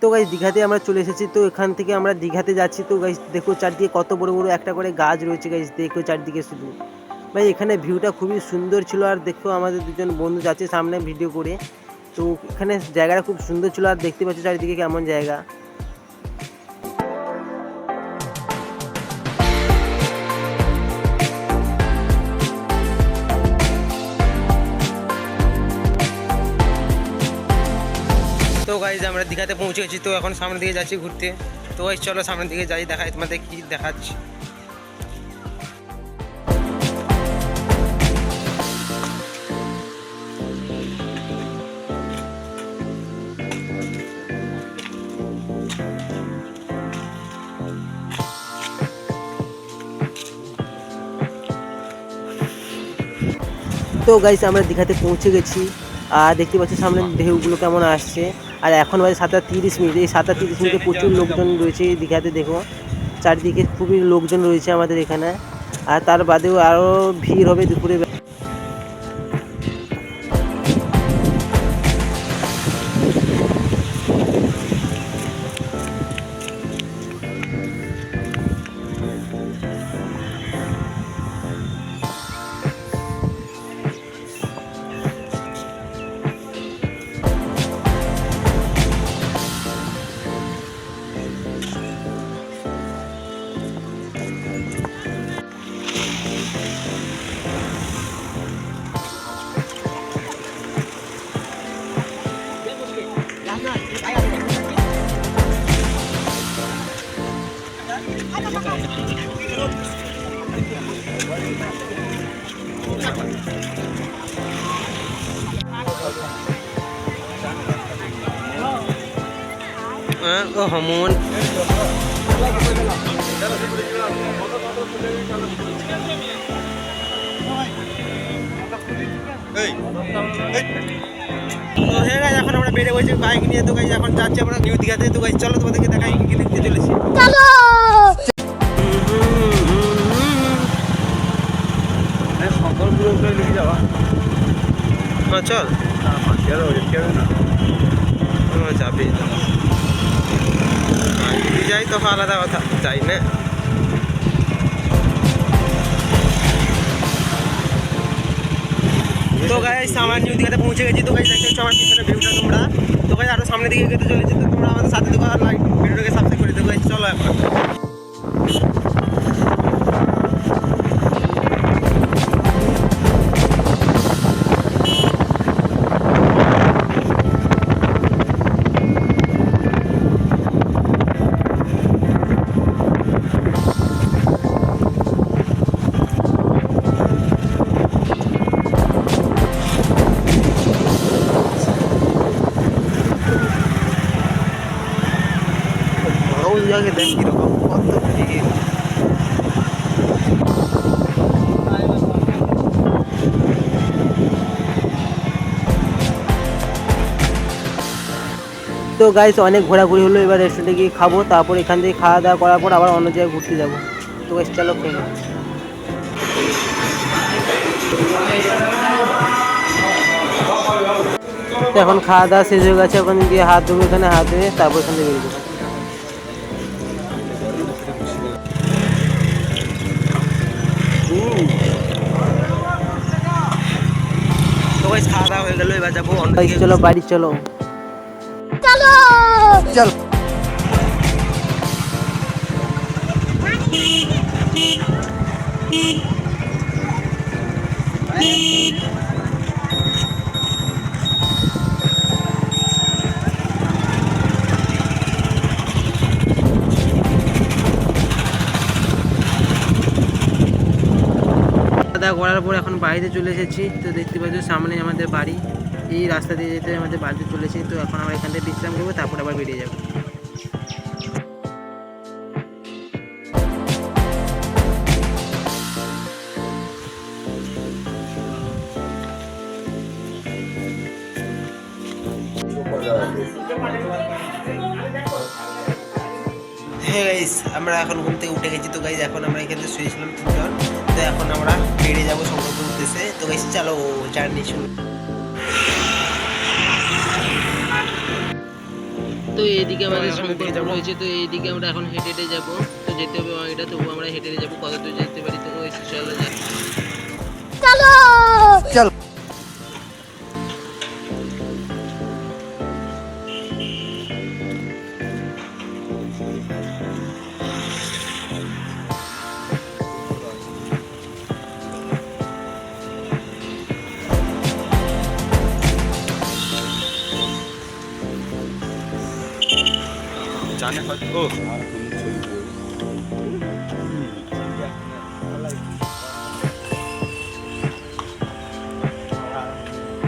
তো গাইজ দীঘাতে আমরা চলে এসেছি, তো এখান থেকে আমরা দীঘাতে যাচ্ছি। তো গাইজ দেখো চারদিকে কত বড় বড় একটা করে গাছ রয়েছে গাইজ দেখো চারদিকে শুধু। ভাই, এখানে ভিউটা খুবই সুন্দর ছিল আর দেখো আমাদের দুজন বন্ধু যাচ্ছে সামনে ভিডিও করে। তো এখানে জায়গাটা খুব সুন্দর ছিল আর দেখতে পাচ্ছি চারিদিকে কেমন জায়গা। দীঘাতে পৌঁছে গেছি তো এখন সামনের দিকে যাচ্ছি ঘুরতে। তো ওই চলো সামনের দিকে যাই দেখাই তোমাদের কি দেখাচ্ছি। তো গাইস আমরা দীঘাতে পৌঁছে গেছি। আর দেখতে পাচ্ছি সামনে ঢেউগুলো কেমন আসছে। আর এখন বাজে সাতটা তিরিশ মিনিট, এই সাতটা তিরিশ মিনিটে প্রচুর লোকজন রয়েছে এই দীঘাতে, দেখো। চারিদিকে খুবই লোকজন রয়েছে আমাদের এখানে। আর তার বাদেও আরও ভিড় হবে দুপুরে ও হমন এখন আমরা বেড়ে বলছি বাইক নিয়ে। তো এখন যাচ্ছি আমরা নিউ দীঘাতে। তো চলো তোমাদেরকে দেখাই কি দেখতে চলেছি হ্যাঁ চল। ও, যাবে যদি যাই তখন আলাদা কথা। যাই না? তো গাইস আমার নিউ দিঘাতে পৌঁছে গেছি। তো গাইস দেখতে আমার পিছনে ভিউটা তোমরা। তো গাইস আরও সামনের দিকে যেতে চলেছে। তো তোমরা আমাদের সাথে দেখো আর লাইক ভিডিওটাকে সাবস্ক্রাইব করে দেবো চলো এখন। জায়গায় দেখ কীরকম? কত তো গাইস অনেক ঘোরাঘুরি হলো, এবার রেস্টুরেন্টে গিয়ে খাব, তারপর এখান থেকে খাওয়া দাওয়া করার পর আবার অন্য জায়গায় ঘুরতে যাব। তো গাইস চলো খেয়ে। তো এখন খাওয়া দাওয়া শেষ হয়ে গেছে ওখানে গিয়ে হাত ধুবো, এখানে হাত ধুয়ে তারপর এখান থেকে বেরিয়ে যাব। চলো বাড়ি চলো। চলো! চল। দাওয়া করার পর এখন বাড়িতে চলে এসেছি। তো দেখতে পাচ্ছ সামনে আমাদের বাড়ি। এই রাস্তা দিয়ে যেতে আমাদের বাড়িতে চলেছি তো এখন আমরা এখান থেকে বিশ্রাম করব তারপর আবার বেরিয়ে যাব। হ্যাঁ গাইস আমরা এখন ঘুম থেকে উঠে গেছি। তো গাইস এখন আমরা এখানে শুয়েছিলাম তিনজন। তো এখন আমরা বেরিয়ে যাব সমুদ্র উদ্দেশ্যে তো গাইস চলো জার্নি শুরু। তো এইদিকে আমাদের সম্পর্ক রয়েছে তো এইদিকে আমরা এখন হেঁটে হেঁটে যাব। তো যেতে হবে এটা তবু আমরা হেঁটে হেঁটে যাব কত দূর যেতে পারি তো চলো! চল। হয়তো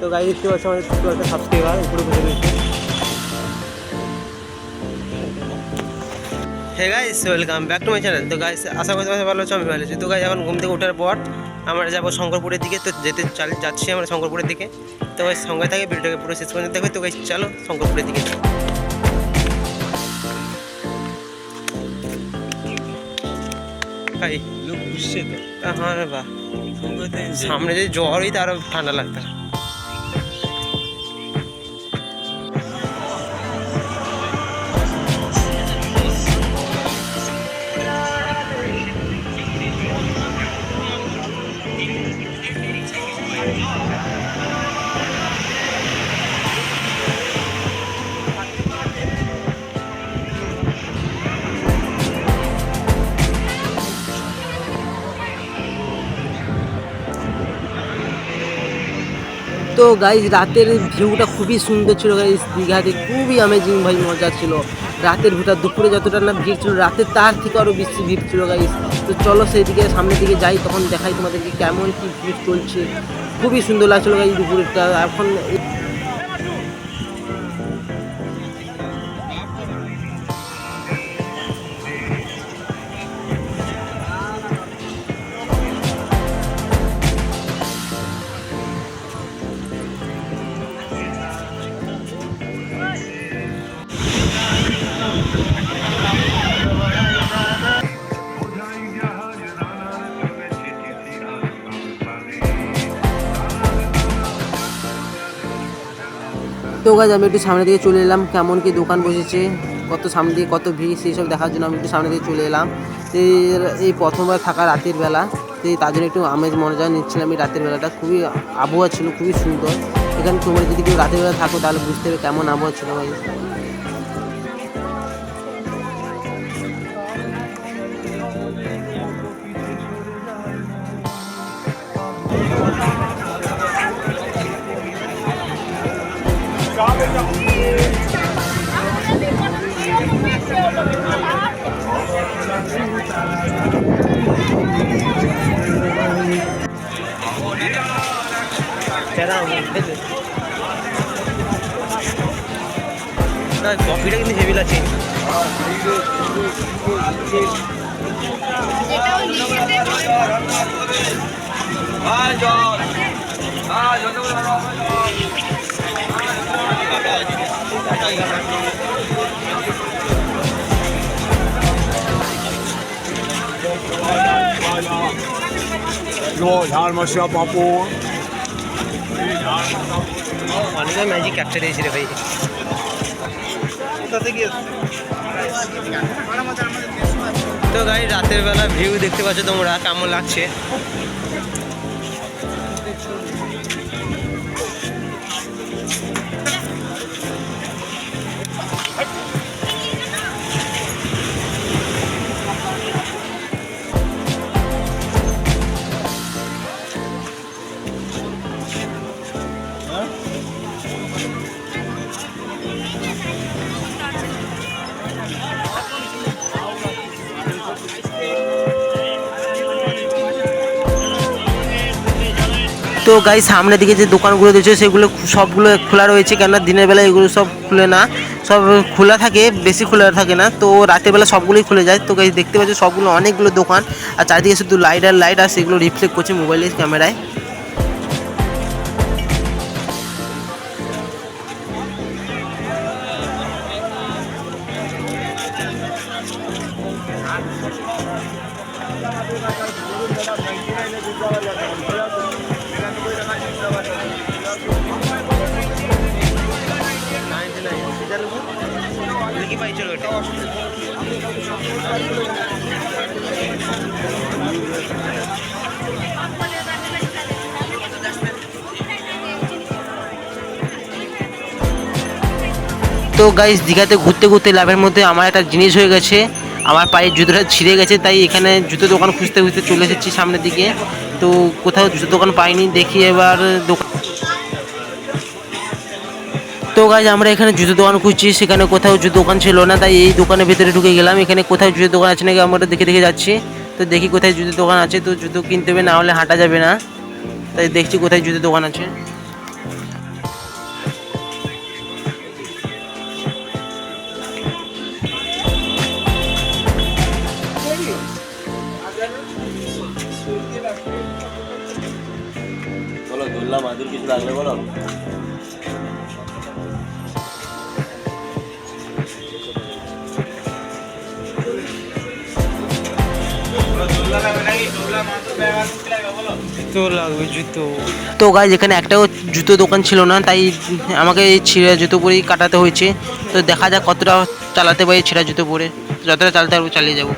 তো গাড়ি দেখতে পাচ্ছি আমাদের ছোটো একটা সাবস্ক্রাইবার উপরে বসে রয়েছে। Hey guys welcome back to my channel তো গাইস আশা করি তোমার ভালো আছো, আমি ভালো আছি। তো গাইস এখন ঘুম থেকে ওঠার পর আমরা যাব শঙ্করপুরের দিকে। তো যেতে চাল যাচ্ছি আমরা শঙ্করপুরের দিকে। তো সঙ্গে থাকে, ভিডিওটাকে পুরো শেষ পর্যন্ত দেখো। তো গাইস চলো শঙ্করপুরের দিকে ভাই লোক বুঝছে তো। হ্যাঁ রে বাহ সঙ্গতে সামনে যদি জ্বর হই তো আরও ঠান্ডা লাগতো তো গাইজ রাতের ভিউটা খুবই সুন্দর ছিল গাইজ দীঘাতে খুবই অ্যামেজিং ভাই মজা ছিল। রাতের ভিউটা দুপুরে যতটা না ভিড় ছিল, রাতে তার থেকে আরও বেশি ভিড় ছিল গাইজ তো চলো সেই দিকে সামনের দিকে যাই, তখন দেখাই তোমাদেরকে কেমন কী ভিড় চলছে। খুবই সুন্দর লাগছিল গাইজ দুপুরেরটা। এখন তো গাছ আমি একটু সামনে দিকে চলে এলাম। কেমন কি দোকান বসেছে, কত সামনে দিকে কত ভিড়, সেই সব দেখার জন্য আমি একটু সামনে দিকে চলে এলাম। এই- প্রথমবার থাকা রাতের বেলা, তো তার জন্য একটু আমেজ মজা নিচ্ছিলাম এই রাতের বেলাটা। খুবই আবহাওয়া ছিল, খুবই সুন্দর। এখানে তোমরা যদি কেউ রাতের বেলা থাকো, তাহলে বুঝতে হবে কেমন আবহাওয়া ছিল ভাই না কফিটা কিন্তু হেভি লাগছে Lord, how much up, Papa? 바보 অনেক ম্যাজিক ক্যাপচার দিয়েছি রে ভাই। তো গাই রাতের বেলা ভিউ দেখতে পাচ্ছ তোমরা কেমন লাগছে? তো গাই সামনের দিকে যে দোকানগুলো রয়েছে, সেগুলো সবগুলো খোলা রয়েছে কেননা দিনের বেলা এগুলো সব খুলে না। সব খোলা থাকে, বেশি খোলা থাকে না। তো রাতের বেলা সবগুলোই খুলে যায়। তো গাই দেখতে পাচ্ছি সবগুলো অনেকগুলো দোকান। আর চারিদিকে শুধু লাইট আর লাইট আর সেগুলো রিফ্লেক্ট করছে মোবাইলের ক্যামেরায় নাইনটি নাইন কি পাই চলো এটা। তো গাইস দীঘাতে ঘুরতে ঘুরতে লাভের মধ্যে আমার একটা জিনিস হয়ে গেছে। আমার পায়ের জুতোটা ছিঁড়ে গেছে, তাই এখানে জুতো দোকান খুঁজতে খুঁজতে চলে এসেছি সামনের দিকে। তো কোথাও জুতো দোকান পাইনি, দেখি এবার দোকান তো গাইজ আমরা এখানে জুতো দোকান খুঁজছি, সেখানে কোথাও জুতো দোকান ছিল না, তাই এই দোকানের ভিতরে ঢুকে গেলাম। এখানে কোথাও জুতো দোকান আছে নাকি আমরা দেখে দেখে যাচ্ছি। তো দেখি কোথায় জুতো দোকান আছে, তো জুতো কিনতে হবে, না হলে হাঁটা যাবে না। তাই দেখছি কোথায় জুতো দোকান আছে। বলো, ধরলাম আদুর কিছু লাগলে বলো। তো গাছ এখানে একটাও জুতো দোকান ছিল না, তাই আমাকে এই ছিঁড়া জুতো পরেই কাটাতে হয়েছে। তো দেখা যাক কতটা চালাতে পারি ছেঁড়া জুতো পরে। যতটা চালাতে পারব চালিয়ে যাব।